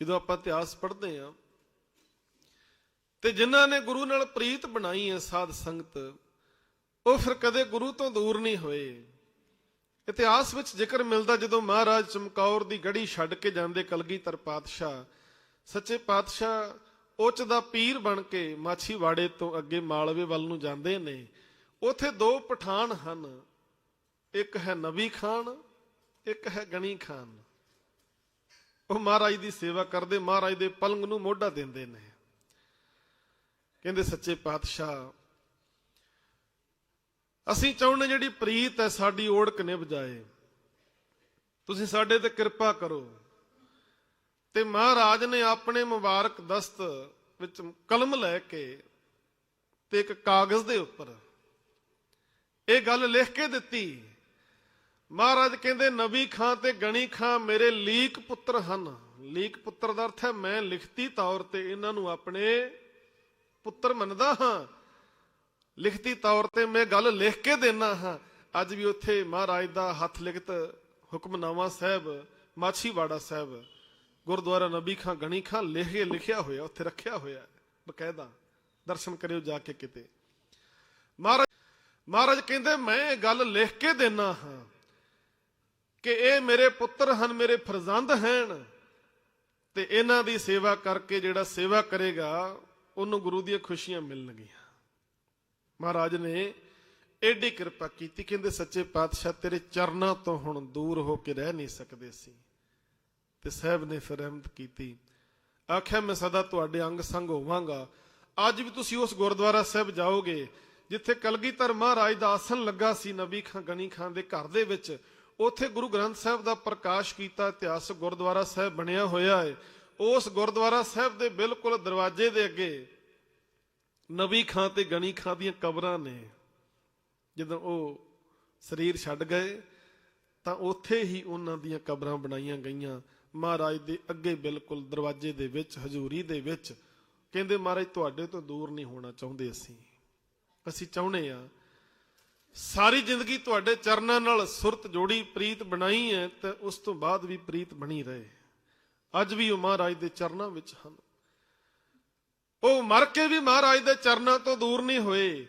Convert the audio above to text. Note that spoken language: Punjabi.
ਜਦੋਂ ਆਪਾਂ ਇਤਿਹਾਸ ਪੜ੍ਹਦੇ ਆ ਤੇ ਜਿਨ੍ਹਾਂ ਨੇ ਗੁਰੂ ਨਾਲ ਪ੍ਰੀਤ ਬਣਾਈ ਹੈ ਸਾਧ ਸੰਗਤ, ਉਹ ਫਿਰ ਕਦੇ ਗੁਰੂ ਤੋਂ ਦੂਰ ਨਹੀਂ ਹੋਏ। ਇਤਿਹਾਸ ਵਿੱਚ ਜ਼ਿਕਰ ਮਿਲਦਾ ਜਦੋਂ ਮਹਾਰਾਜ ਚਮਕੌਰ ਦੀ ਗੜੀ ਛੱਡ ਕੇ ਜਾਂਦੇ ਕਲਗੀਧਰ ਪਾਤਸ਼ਾਹ। ਸੱਚੇ ਪਾਤਸ਼ਾਹ ਉੱਚ ਦਾ ਪੀਰ ਬਣ ਕੇ ਮਾਛੀਵਾੜੇ ਤੋਂ ਅੱਗੇ ਮਾਲਵੇ ਵੱਲ ਨੂੰ ਜਾਂਦੇ ਨੇ। ਉਥੇ ਦੋ ਪਠਾਨ ਹਨ, ਇੱਕ ਹੈ ਨਬੀ ਖਾਨ, ਇੱਕ ਹੈ ਗਣੀ ਖਾਨ। ਉਹ ਮਹਾਰਾਜ ਦੀ ਸੇਵਾ ਕਰਦੇ, ਮਹਾਰਾਜ ਦੇ ਪਲੰਗ ਨੂੰ ਮੋਢਾ ਦਿੰਦੇ ਨੇ। ਕਹਿੰਦੇ, ਸੱਚੇ ਪਾਤਸ਼ਾਹ, ਅਸੀਂ ਚਾਹੁੰਦੇ ਜਿਹੜੀ ਪ੍ਰੀਤ ਹੈ, ਸਾਡੀ ਓੜਕ ਨੇ ਬਜਾਏ ਤੁਸੀਂ ਸਾਡੇ ਤੇ ਕਿਰਪਾ ਕਰੋ। ਤੇ ਮਹਾਰਾਜ ਨੇ ਆਪਣੇ ਮੁਬਾਰਕ ਦਸਤ ਵਿੱਚ ਕਲਮ ਲੈ ਕੇ ਤੇ ਇੱਕ ਕਾਗਜ਼ ਦੇ ਉੱਪਰ ਇਹ ਗੱਲ ਲਿਖ ਕੇ ਦਿੱਤੀ। ਮਹਾਰਾਜ ਕਹਿੰਦੇ, ਨਬੀ ਖਾਂ ਤੇ ਗਣੀ ਖਾਂ ਮੇਰੇ ਲੀਕ ਪੁੱਤਰ ਹਨ। ਲੀਕ ਪੁੱਤਰ ਦਾ ਅਰਥ ਹੈ, ਮੈਂ ਲਿਖਤੀ ਤੌਰ ਤੇ ਇਹਨਾਂ ਨੂੰ ਆਪਣੇ ਪੁੱਤਰ ਮੰਨਦਾ ਹਾਂ। ਲਿਖਤੀ ਤੌਰ ਤੇ ਮੈਂ ਗੱਲ ਲਿਖ ਕੇ ਦੇਣਾ ਹਾਂ। ਅੱਜ ਵੀ ਉੱਥੇ ਮਹਾਰਾਜ ਦਾ ਹੱਥ ਲਿਖਤ ਹੁਕਮਨਾਮਾ ਸਾਹਿਬ, ਮਾਛੀਵਾੜਾ ਸਾਹਿਬ, ਗੁਰਦੁਆਰਾ ਨਬੀ ਖਾਂ, ਗਣੀ ਖਾਂ ਲਿਖ ਕੇ ਲਿਖਿਆ ਹੋਇਆ, ਉੱਥੇ ਰੱਖਿਆ ਹੋਇਆ ਬਕਾਇਦਾ। ਦਰਸ਼ਨ ਕਰਿਓ ਜਾ ਕੇ ਕਿਤੇ। ਮਹਾਰਾਜ ਮਹਾਰਾਜ ਕਹਿੰਦੇ, ਮੈਂ ਇਹ ਗੱਲ ਲਿਖ ਕੇ ਦੇਣਾ ਹਾਂ। ਕਿ ਇਹ ਮੇਰੇ ਪੁੱਤਰ ਹਨ, ਮੇਰੇ ਫਰਜ਼ੰਦ ਹਨ ਤੇ ਇਹਨਾਂ ਦੀ ਸੇਵਾ ਕਰਕੇ ਜਿਹੜਾ ਸੇਵਾ ਕਰੇਗਾ, ਉਹਨੂੰ ਗੁਰੂ ਦੀਆਂ ਖੁਸ਼ੀਆਂ ਮਿਲਣਗੀਆਂ। ਮਹਾਰਾਜ ਨੇ ਐਡੀ ਕਿਰਪਾ ਕੀਤੀ, ਕਹਿੰਦੇ, ਸੱਚੇ ਪਾਤਸ਼ਾਹ, ਤੇਰੇ ਚਰਨਾਂ ਤੋਂ ਹੁਣ ਦੂਰ ਹੋ ਕੇ ਰਹਿ ਨਹੀਂ ਸਕਦੇ ਸੀ ਤੇ ਸਾਹਿਬ ਨੇ ਫਿਰ ਰਹਿਮਤ ਕੀਤੀ। ਆਖਿਆ, ਮੈਂ ਸਦਾ ਤੁਹਾਡੇ ਅੰਗ ਸੰਗ ਹੋਵਾਂਗਾ। ਅੱਜ ਵੀ ਤੁਸੀਂ ਉਸ ਗੁਰਦੁਆਰਾ ਸਾਹਿਬ ਜਾਓਗੇ, ਜਿੱਥੇ ਕਲਗੀਧਰ ਮਹਾਰਾਜ ਦਾ ਆਸਣ ਲੱਗਾ ਸੀ ਨਬੀ ਖਾਂ, ਗਣੀ ਖਾਂ ਦੇ ਘਰ ਦੇ ਵਿੱਚ। ਉੱਥੇ ਗੁਰੂ ਗ੍ਰੰਥ ਸਾਹਿਬ ਦਾ ਪ੍ਰਕਾਸ਼ ਕੀਤਾ ਇਤਿਹਾਸਕ ਗੁਰਦੁਆਰਾ ਸਾਹਿਬ ਬਣਿਆ ਹੋਇਆ ਹੈ। ਉਸ ਗੁਰਦੁਆਰਾ ਸਾਹਿਬ ਦੇ ਬਿਲਕੁਲ ਦਰਵਾਜ਼ੇ ਦੇ ਅੱਗੇ ਨਬੀ ਖਾਂ ਤੇ ਗਣੀ ਖਾਂ ਦੀਆਂ ਕਬਰਾਂ ਨੇ। ਜਦੋਂ ਉਹ ਸਰੀਰ ਛੱਡ ਗਏ, ਤਾਂ ਉੱਥੇ ਹੀ ਉਹਨਾਂ ਦੀਆਂ ਕਬਰਾਂ ਬਣਾਈਆਂ ਗਈਆਂ। ਮਹਾਰਾਜ ਦੇ ਅੱਗੇ ਬਿਲਕੁਲ ਦਰਵਾਜ਼ੇ ਦੇ ਵਿੱਚ, ਹਜ਼ੂਰੀ ਦੇ ਵਿੱਚ। ਕਹਿੰਦੇ, ਮਹਾਰਾਜ, ਤੁਹਾਡੇ ਤੋਂ ਦੂਰ ਨਹੀਂ ਹੋਣਾ ਚਾਹੁੰਦੇ ਅਸੀਂ। ਅਸੀਂ ਚਾਹੁੰਦੇ ਆ ਸਾਰੀ ਜ਼ਿੰਦਗੀ ਤੁਹਾਡੇ ਚਰਨਾਂ ਨਾਲ ਸੁਰਤ ਜੋੜੀ ਪ੍ਰੀਤ ਬਣਾਈ ਹੈ ਤੇ ਉਸ ਤੋਂ ਬਾਅਦ ਵੀ ਪ੍ਰੀਤ ਬਣੀ ਰਹੇ। ਅੱਜ ਵੀ ਉਹ ਮਹਾਰਾਜ ਦੇ ਚਰਨਾਂ ਵਿੱਚ ਹਨ। ਉਹ ਮਰ ਕੇ ਵੀ ਮਹਾਰਾਜ ਦੇ ਚਰਨਾਂ ਤੋਂ ਦੂਰ ਨਹੀਂ ਹੋਏ।